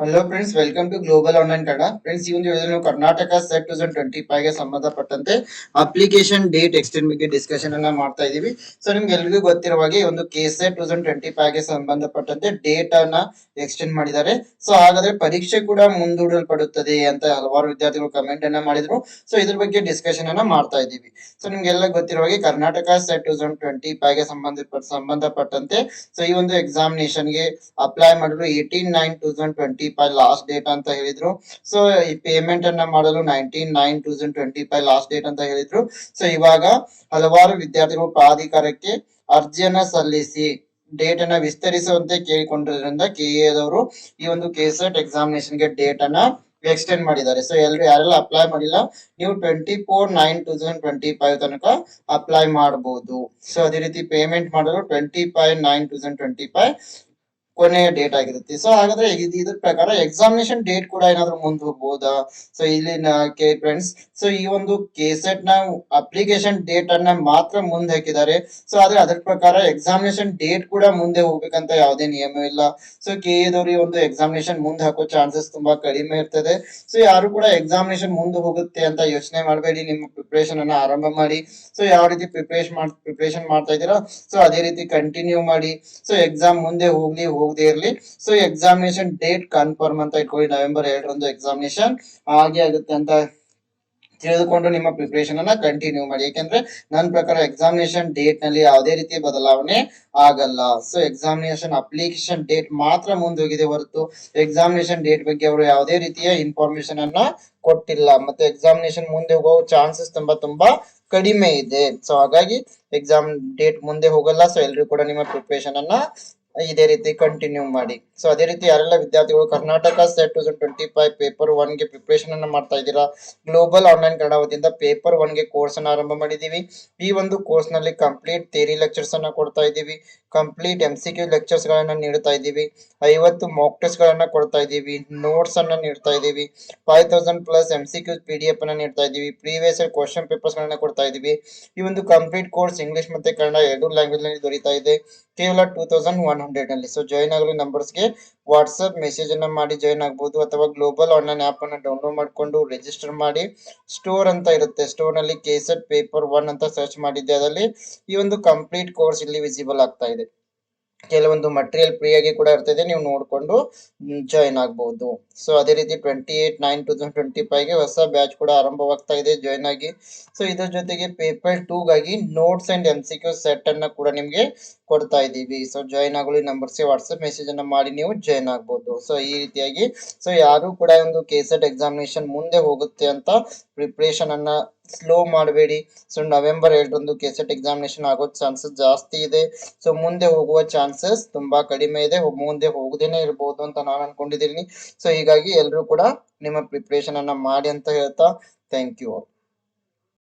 Hello friends welcome to global online Kannada friends ಈ ಒಂದು ನಾವು ಕರ್ನಾಟಕ ಸೆಟ್ ತೌಸಂಡ್ ಟ್ವೆಂಟಿ ಫೈವ್ಗೆ ಸಂಬಂಧಪಟ್ಟಂತೆ ಅಪ್ಲಿಕೇಶನ್ ಡೇಟ್ ಎಕ್ಸ್ಟೆಂಡ್ ಬಗ್ಗೆ ಡಿಸ್ಕಷನ್ ಅನ್ನ ಮಾಡ್ತಾ ಇದೀವಿ. ಸೊ ನಿಮ್ಗೆ ಎಲ್ರಿಗೂ ಗೊತ್ತಿರುವ ಹಾಗೆ ಒಂದು ಕೆ ಸೆಟ್ ತೌಸಂಡ್ ಟ್ವೆಂಟಿ ಫೈವ್ಗೆ ಸಂಬಂಧಪಟ್ಟಂತೆ ಡೇಟ್ ಅನ್ನ ಎಕ್ಸ್ಟೆಂಡ್ ಮಾಡಿದ್ದಾರೆ. ಸೊ ಹಾಗಾದ್ರೆ ಪರೀಕ್ಷೆ ಕೂಡ ಮುಂದೂಡಲ್ಪಡುತ್ತದೆ ಅಂತ ಹಲವಾರು ವಿದ್ಯಾರ್ಥಿಗಳು ಕಮೆಂಟ್ ಅನ್ನ ಮಾಡಿದ್ರು. ಸೊ ಇದ್ರ ಬಗ್ಗೆ ಡಿಸ್ಕಷನ್ ಅನ್ನ ಮಾಡ್ತಾ ಇದೀವಿ. ಸೊ ನಿಮ್ಗೆಲ್ಲ ಗೊತ್ತಿರುವ ಹಾಗೆ ಕರ್ನಾಟಕ ಸೆಟ್ ತೌಸಂಡ್ ಟ್ವೆಂಟಿ ಫೈವ್ಗೆ ಸಂಬಂಧಪಟ್ಟ, ಸಂಬಂಧಪಟ್ಟಂತೆ ಸೊ ಈ ಒಂದು ಎಕ್ಸಾಮಿನೇಷನ್ಗೆ ಅಪ್ಲೈ ಮಾಡಲು eighteen nine thousand twenty five last date ಅಂತ ಹೇಳಿದ್ರು. ಸೊ ಈ ಪೇಮೆಂಟ್ ಅನ್ನ ಮಾಡಲು nineteen nine thousand twenty five last date ಅಂತ ಹೇಳಿದ್ರು. ಸೊ ಇವಾಗ ಹಲವಾರು ವಿದ್ಯಾರ್ಥಿಗಳು ಪ್ರಾಧಿಕಾರಕ್ಕೆ ಅರ್ಜಿಯನ್ನ ಸಲ್ಲಿಸಿ ಡೇಟ್ ಅನ್ನ ವಿಸ್ತರಿಸುವಂತೆ ಕೇಳಿಕೊಂಡಿರೋದ್ರಿಂದ ಕೆಎದವರು ಈ ಒಂದು ಕೆಸೆಟ್ ಎಕ್ಸಾಮಿನೇಷನ್ಗೆ ಡೇಟ್ ಅನ್ನ ಎಕ್ಸ್ಟೆಂಡ್ ಮಾಡಿದ್ದಾರೆ. ಸೊ ಎಲ್ರು ಯಾರೆಲ್ಲ ಅಪ್ಲೈ ಮಾಡಿಲ್ಲ, ನೀವು twenty four nine two thousand twenty five ತನಕ ಅಪ್ಲೈ ಮಾಡಬಹುದು ಸೊ ಅದೇ ರೀತಿ ಪೇಮೆಂಟ್ ಮಾಡಲು twenty five nine two thousand twenty five ಕೊನೆಯ ಡೇಟ್ ಆಗಿರುತ್ತೆ. ಸೊ ಹಾಗಾದ್ರೆ ಇದ್- ಇದ್ರ ಪ್ರಕಾರ ಎಕ್ಸಾಮಿನೇಷನ್ ಡೇಟ್ ಕೂಡ ಏನಾದ್ರು ಮುಂದೆ ಹೋಗ್ಬೋದಾ ಸೊ ಇಲ್ಲಿನ ಕೆ ಫ್ರೆಂಡ್ಸ್ ಸೊ ಈ ಒಂದು ಕೆಸೆಟ್ನ ಅಪ್ಲಿಕೇಶನ್ ಡೇಟ್ ಅನ್ನ ಮಾತ್ರ ಮುಂದೆ ಹಾಕಿದ್ದಾರೆ. ಸೊ ಆದ್ರೆ ಅದ್ರ ಪ್ರಕಾರ ಎಕ್ಸಾಮಿನೇಷನ್ ಡೇಟ್ ಕೂಡ ಮುಂದೆ ಹೋಗ್ಬೇಕಂತ ಯಾವುದೇ ನಿಯಮ ಇಲ್ಲ. ಸೊ ಕೆ ಎದವ್ರಿ ಒಂದು ಎಕ್ಸಾಮಿನೇಷನ್ ಮುಂದೆ ಹಾಕೋ ಚಾನ್ಸಸ್ ತುಂಬಾ ಕಡಿಮೆ ಇರ್ತದೆ. ಸೊ ಯಾರು ಕೂಡ ಎಕ್ಸಾಮಿನೇಷನ್ ಮುಂದೆ ಹೋಗುತ್ತೆ ಅಂತ ಯೋಚನೆ ಮಾಡಬೇಡಿ. ನಿಮ್ಮ ಪ್ರಿಪರೇಷನ್ ಅನ್ನ ಆರಂಭ ಮಾಡಿ. ಸೊ ಯಾವ ರೀತಿ ಪ್ರಿಪರೇಷನ್ ಮಾಡ್ ಪ್ರಿಪರೇಷನ್ ಮಾಡ್ತಾ ಇದ್ದೀರಾ? ಸೊ ಅದೇ ರೀತಿ ಕಂಟಿನ್ಯೂ ಮಾಡಿ. ಸೊ ಎಕ್ಸಾಮ್ ಮುಂದೆ ಹೋಗ್ಲಿ ಹೋಗದೆ ಇರಲಿ. ಸೊ ಎಕ್ಸಾಮಿನೇಷನ್ ಡೇಟ್ ಕನ್ಫರ್ಮ್ ಅಂತ ಇಟ್ಕೊಳ್ಳಿ. ನವೆಂಬರ್ ಎರಡರಂದು ಎಕ್ಸಾಮಿನೇಷನ್ ಹಾಗೆ ಆಗುತ್ತೆ ಅಂತ ತಿಳಿದುಕೊಂಡು ನಿಮ್ಮ ಪ್ರಿಪರೇಷನ್ ಅನ್ನ ಕಂಟಿನ್ಯೂ ಮಾಡಿ. ಯಾಕೆಂದ್ರೆ ನನ್ನ ಪ್ರಕಾರ ಎಕ್ಸಾಮಿನೇಷನ್ ಡೇಟ್ನಲ್ಲಿ ಯಾವುದೇ ರೀತಿಯ ಬದಲಾವಣೆ ಆಗಲ್ಲ. ಸೊ ಎಕ್ಸಾಮಿನೇಷನ್ ಅಪ್ಲಿಕೇಶನ್ ಡೇಟ್ ಮಾತ್ರ ಮುಂದೋಗಿದೆ ಹೊರತು ಎಕ್ಸಾಮಿನೇಷನ್ ಡೇಟ್ ಬಗ್ಗೆ ಅವರು ಯಾವುದೇ ರೀತಿಯ ಇನ್ಫಾರ್ಮೇಶನ್ ಅನ್ನ ಕೊಟ್ಟಿಲ್ಲ. ಮತ್ತೆ ಎಕ್ಸಾಮಿನೇಷನ್ ಮುಂದೆ ಹೋಗೋ ಚಾನ್ಸಸ್ ತುಂಬಾ ತುಂಬಾ ಕಡಿಮೆ ಇದೆ. ಸೊ ಹಾಗಾಗಿ ಎಕ್ಸಾಮ್ ಡೇಟ್ ಮುಂದೆ ಹೋಗಲ್ಲ. ಸೊ ಎಲ್ರು ಕೂಡ ನಿಮ್ಮ ಪ್ರಿಪರೇಷನ್ ಅನ್ನ ಇದೇ ರೀತಿ ಕಂಟಿನ್ಯೂ ಮಾಡಿ. ಸೊ ಅದೇ ರೀತಿ ಯಾರೆಲ್ಲ ವಿದ್ಯಾರ್ಥಿಗಳು Karnataka SET two twenty five paper ಒನ್ಗೆ preparation ಅನ್ನ ಮಾಡ್ತಾ ಇದ್ದೀರಾ? ಗ್ಲೋಬಲ್ ಆನ್ಲೈನ್ ಕನ್ನಡ ವತಿಯಿಂದ ಪೇಪರ್ ಒನ್ಗೆ ಕೋರ್ಸ್ ಅನ್ನು ಆರಂಭ ಮಾಡಿದ್ದೀವಿ. ಈ ಒಂದು ಕೋರ್ಸ್ನಲ್ಲಿ ಕಂಪ್ಲೀಟ್ ಥಿಯರಿ ಲೆಕ್ಚರ್ಸ್ ಅನ್ನು ಕೊಡ್ತಾ ಇದ್ದೀವಿ. Complete M C Q lectures ಗಳನ್ನ ನೀಡ್ತಾ ಇದ್ದೀವಿ. ಐವತ್ತು ಮಾಕ್ ಟೆಸ್ಟ್ ಗಳನ್ನ ಕೊಡ್ತಾ ಇದ್ದೀವಿ. ನೋಟ್ಸ್ ಅನ್ನ ನೀಡ್ತಾ ಇದ್ದೀವಿ. Five thousand plus M C Q P D F ಅನ್ನ ನೀಡ್ತಾ ಇದ್ದೀವಿ. ಪ್ರೀವಿಯಸ್ ಕ್ವಶನ್ ಪೇಪರ್ಸ್ ಗಳನ್ನ ಕೊಡ್ತಾ ಇದ್ದೀವಿ. ಈ ಒಂದು ಕಂಪ್ಲೀಟ್ ಕೋರ್ಸ್ ಇಂಗ್ಲಿಷ್ ಮತ್ತೆ ಕನ್ನಡ ಎರಡು ಲ್ಯಾಂಗ್ವೇಜ್ನಲ್ಲಿ ದೊರೀತಾ ಇದೆ. ಕೇವಲ ಟೂ ತೌಸಂಡ್ ಒನ್ ಹಂಡ್ರೆಡ್ ಅಲ್ಲಿ. ಸೊ ಜಾಯಿನ್ ಆಗಲು ನಂಬರ್ಸ್ಗೆ ವಾಟ್ಸ್ಆಪ್ ಮೆಸೇಜ್ ಅನ್ನ ಮಾಡಿ ಜಾಯಿನ್ ಆಗಬಹುದು ಅಥವಾ ಗ್ಲೋಬಲ್ ಆನ್ಲೈನ್ ಆಪ್ ಅನ್ನ ಡೌನ್ಲೋಡ್ ಮಾಡಿಕೊಂಡು ರಿಜಿಸ್ಟರ್ ಮಾಡಿ. ಸ್ಟೋರ್ ಅಂತ ಇರುತ್ತೆ. ಸ್ಟೋರ್ನಲ್ಲಿ ಕೇಸೆಟ್ ಪೇಪರ್ ಒನ್ ಅಂತ ಸರ್ಚ್ ಮಾಡಿದ್ದೆ. ಅದರಲ್ಲಿ ಈ ಒಂದು ಕಂಪ್ಲೀಟ್ ಕೋರ್ಸ್ ಇಲ್ಲಿ ವಿಸಿಬಲ್ ಆಗ್ತಾ ಇದೆ. ಕೆಲವೊಂದು ಮಟೀರಿಯಲ್ ಫ್ರೀ ಆಗಿ ಕೂಡ ಇರ್ತದೆ, ನೀವು ನೋಡಿಕೊಂಡು ಜಾಯಿನ್ ಆಗಬಹುದು ಸೊ ಅದೇ ರೀತಿ twenty eight nine two thousand twenty ಫೈವ್ಗೆ ಹೊಸ ಬ್ಯಾಚ್ ಕೂಡ ಆರಂಭವಾಗ್ತಾ ಇದೆ ಜಾಯಿನ್ ಆಗಿ. ಸೊ ಇದ್ರ ಜೊತೆಗೆ paper ಟೂಗಾಗಿ notes and M C Q set ಅನ್ನ ಕೂಡ ನಿಮಗೆ ಕೊಡ್ತಾ ಇದ್ದೀವಿ. ಸೊ ಜಾಯಿನ್ ಆಗಲು ಈ ನಂಬರ್ಸ್ಗೆ ವಾಟ್ಸಪ್ ಮೆಸೇಜ್ ಅನ್ನ ಮಾಡಿ ನೀವು ಜಾಯಿನ್ ಆಗ್ಬೋದು. ಸೊ ಈ ರೀತಿಯಾಗಿ ಸೊ ಯಾರು ಕೂಡ ಒಂದು ಕೆ ಸೆಟ್ ಎಕ್ಸಾಮಿನೇಷನ್ ಮುಂದೆ ಹೋಗುತ್ತೆ ಅಂತ ಪ್ರಿಪ್ರೇಷನ್ ಅನ್ನ ಸ್ಲೋ ಮಾಡಬೇಡಿ. ಸೊ ನವೆಂಬರ್ ಎರಡರಂದು ಕೆಸೆಟ್ ಎಕ್ಸಾಮಿನೇಷನ್ ಆಗೋ ಚಾನ್ಸಸ್ ಜಾಸ್ತಿ ಇದೆ. ಸೊ ಮುಂದೆ ಹೋಗುವ ಚಾನ್ಸಸ್ ತುಂಬಾ ಕಡಿಮೆ ಇದೆ. ಮುಂದೆ ಹೋಗದೇನೆ ಇರಬಹುದು ಅಂತ ನಾನು ಅನ್ಕೊಂಡಿದ್ದೀನಿ. ಸೊ ಹೀಗಾಗಿ ಎಲ್ಲರೂ ಕೂಡ ನಿಮ್ಮ ಪ್ರಿಪ್ರೇಷನ್ ಅನ್ನ ಮಾಡಿ ಅಂತ ಹೇಳ್ತಾ ಥ್ಯಾಂಕ್ ಯು